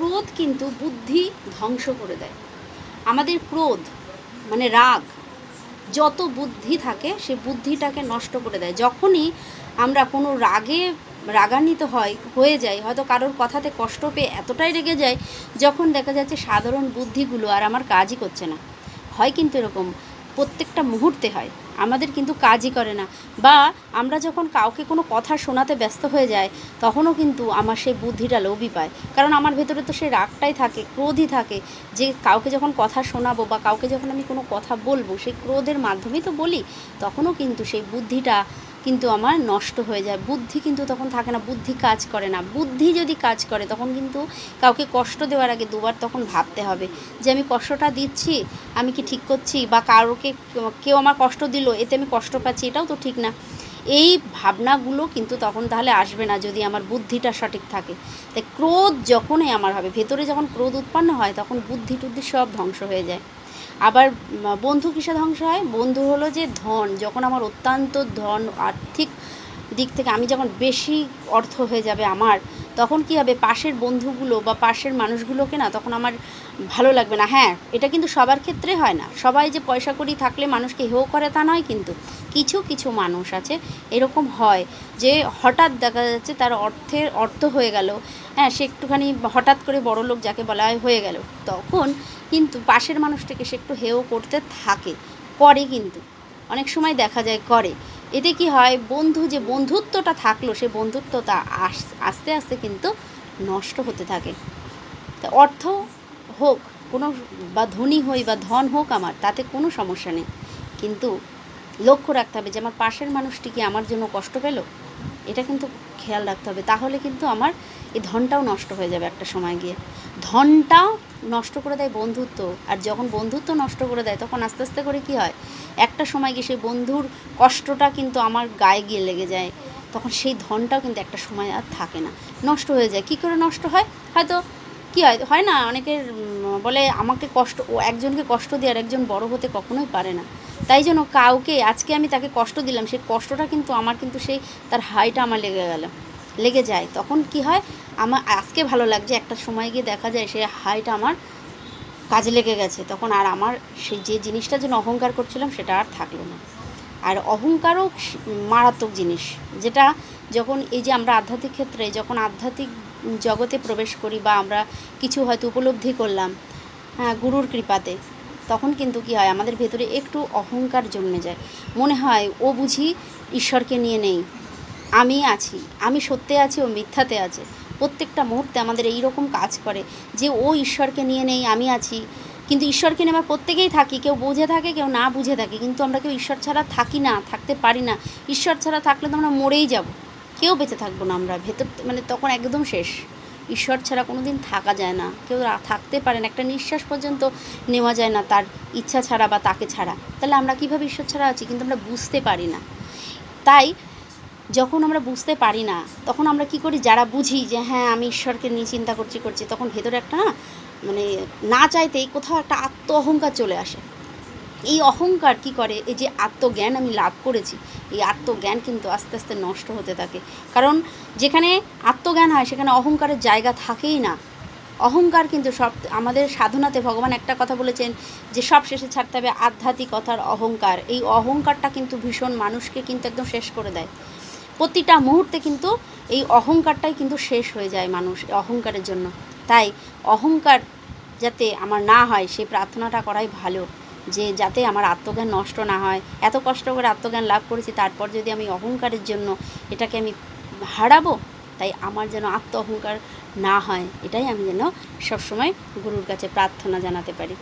ক্রোধ কিন্তু বুদ্ধি ধ্বংস করে দেয়। আমাদের ক্রোধ মানে রাগ, যত বুদ্ধি থাকে, সে বুদ্ধিটাকে নষ্ট করে দেয়। যখনই আমরা কোনো রাগে রাগান্বিত হয়, হয়ে যায় হয়তো কারোর কথাতে কষ্ট পেয়ে এতটাই রেগে যায় যখন দেখা যাচ্ছে সাধারণ বুদ্ধিগুলো আর আমার কাজই করছে না। হয় কিন্তু এরকম প্রত্যেকটা মুহূর্তে হয়। আমাদের কিন্তু কাজই করে না। বা আমরা যখন কাউকে কোনো কথা শোনাতে ব্যস্ত হয়ে যায় তখনও কিন্তু আমার সেই বুদ্ধিটা লোভই পায়। কারণ আমার ভেতরে তো সেই রাগটাই থাকে, ক্রোধই থাকে যে কাউকে যখন কথা শোনাবো বা কাউকে যখন আমি কোনো কথা বলব, সেই ক্রোধের মাধ্যমেই তো বলি, তখনও কিন্তু সেই বুদ্ধিটা কিন্তু আমার নষ্ট হয়ে যায়। বুদ্ধি কিন্তু তখন থাকে না, বুদ্ধি কাজ করে না। বুদ্ধি যদি কাজ করে, তখন কিন্তু কাউকে কষ্ট দেওয়ার আগে দুবার তখন ভাবতে হবে যে, আমি কষ্টটা দিচ্ছি, আমি কি ঠিক করছি? বা কারোকে কেউ আমার কষ্ট দিল, এতে আমি কষ্ট পাচ্ছি, এটাও তো ঠিক না। এই ভাবনাগুলো কিন্তু তখন তাহলে আসবে না যদি আমার বুদ্ধিটা সঠিক থাকে। তাই ক্রোধ যখনই আমার হবে, ভেতরে যখন ক্রোধ উৎপন্ন হয়, তখন বুদ্ধি টুদ্ধি সব ধ্বংস হয়ে যায়। আবার বন্ধু কিসে ধ্বংস হয়। বন্ধু হলো যে ধন। যখন আমার অত্যন্ত ধন আর্থিক দিক থেকে আমি যখন বেশি অর্থ হয়ে যাবে আমার তখন কি হবে? পাশের বন্ধুগুলো বা পাশের মানুষগুলোকে না তখন আমার ভালো লাগবে না। হ্যাঁ এটা কিন্তু সবার ক্ষেত্রে হয় না। সবাই যে পয়সা করি থাকলে মানুষকে হেও করে তা নয় কিন্তু কিছু কিছু মানুষ আছে, এরকম হয় যে হঠাৎ দেখা যাচ্ছে তার অর্থের অর্থ হয়ে গেল। হ্যাঁ সে একটুখানি হঠাৎ করে বড় লোক যাকে বলা হয় হয়ে গেল। তখন কিন্তু পাশের মানুষটাকে সে একটু হেও করতে থাকে। করে কিন্তু। অনেক সময় দেখা যায়, করে। এতে কি হয়? বন্ধু যে বন্ধুত্বটা থাকল, সে বন্ধুত্বটা আস্তে আস্তে কিন্তু নষ্ট হতে থাকে। তা অর্থ হোক, কোনো বা ধনী হই বা ধন হোক আমার, তাতে কোনো সমস্যা নেই। কিন্তু লক্ষ্য রাখতে হবে যে আমার পাশের মানুষটি কি আমার জন্য কষ্ট পেল? এটা কিন্তু খেয়াল রাখতে হবে। তাহলে কিন্তু আমার এই ধনটাও নষ্ট হয়ে যাবে একটা সময় গিয়ে। ধনটাও নষ্ট করে দেয় বন্ধুত্ব। আর যখন বন্ধুত্ব নষ্ট করে দেয়, তখন আস্তে আস্তে করে কি হয়? একটা সময় গিয়ে সেই বন্ধুর কষ্টটা কিন্তু আমার গায়ে গিয়ে লেগে যায়। তখন সেই ধনটাও কিন্তু একটা সময় আর থাকে না। নষ্ট হয়ে যায়। কী করে নষ্ট হয়? হয়তো কী হয়? হয় না, অনেকের বলে আমাকে কষ্ট, ও একজনকে কষ্ট দিয়ে আর একজন বড় হতে কখনোই পারে না। তাই জন্য কাউকে, আজকে আমি তাকে কষ্ট দিলাম, সেই কষ্টটা কিন্তু আমার, কিন্তু সেই, তার হাইটা আমার লেগে গেল। লেগে যায়, তখন কি হয়? আমার আজকে ভালো লাগছে, একটা সময় গিয়ে দেখা যায় সেই হাইটা আমার কাজে লেগে গেছে, তখন আর আমার সেই যে জিনিসটার জন্য অহংকার করছিলাম সেটা আর থাকল না। আর অহংকারও মারাত্মক জিনিস, যেটা যখন এই যে আমরা আধ্যাত্মিক ক্ষেত্রে যখন আধ্যাত্মিক জগতে প্রবেশ করি বা আমরা কিছু হয়তো উপলব্ধি করলাম হ্যাঁ গুরুর কৃপাতে, তখন কিন্তু কি হয়? আমাদের ভেতরে একটু অহংকার জন্মে যায়। মনে হয়, ও বুঝি ঈশ্বরকে নিয়ে নেই। আমি আছি, আমি সত্যে আছি ও মিথ্যাতে আছে। প্রত্যেকটা মুহূর্তে আমাদের এই রকম কাজ করে যে ও ঈশ্বরকে নিয়ে নেই, আমি আছি। কিন্তু ঈশ্বরকে নিয়ে আমরা প্রত্যেকেই থাকি, কেউ বুঝে থাকে, কেউ না বুঝে থাকে, কিন্তু আমরা কেউ ঈশ্বর ছাড়া থাকি না, থাকতে পারি না। ঈশ্বর ছাড়া থাকলে তো আমরা মরেই যাব। কেউ বেঁচে থাকব না আমরা, ভেতর মানে তখন একদম শেষ। ঈশ্বর ছাড়া কোনো দিন থাকা যায় না, কেউ থাকতে পারে না, একটা নিঃশ্বাস পর্যন্ত নেওয়া যায় না তার ইচ্ছা ছাড়া বা তাকে ছাড়া। তাহলে আমরা কীভাবে ঈশ্বর ছাড়া আছি? কিন্তু আমরা বুঝতে পারি না। তাই যখন আমরা বুঝতে পারি না, তখন আমরা কি করি? যারা বুঝি যে হ্যাঁ আমি ঈশ্বরকে নিয়ে চিন্তা করছি করছি, তখন ভেতরে একটা না মানে না চাইতেই কোথাও একটা আত্ম অহংকার চলে আসে। এই অহংকার কি করে? এই যে আত্মজ্ঞান আমি লাভ করেছি, এই আত্মজ্ঞান কিন্তু আস্তে আস্তে নষ্ট হতে থাকে। কারণ যেখানে আত্মজ্ঞান হয়, সেখানে অহংকারের জায়গা থাকেই না। অহংকার কিন্তু সব, আমাদের সাধনাতে ভগবান একটা কথা বলেছেন যে, সব শেষে ছাড়তে হবে আধ্যাত্মিকতার অহংকার। এই অহংকারটা কিন্তু ভীষণ মানুষকে কিন্তু একদম শেষ করে দেয়। প্রতিটা মুহূর্তে কিন্তু এই অহংকারটাই কিন্তু শেষ হয়ে যায় মানুষ অহংকারের জন্য। তাই অহংকার যাতে আমার না হয় সেই প্রার্থনাটা করাই ভালো। যে যাতে আমার আত্মজ্ঞান নষ্ট না হয়। এত কষ্ট করে আত্মজ্ঞান লাভ করেছি, তারপর যদি আমি অহংকারের জন্য এটাকে আমি হারাবো, তাই আমার যেন আত্ম অহংকার না হয়, এটাই আমি যেন সবসময় গুরুর কাছে প্রার্থনা জানাতে পারি।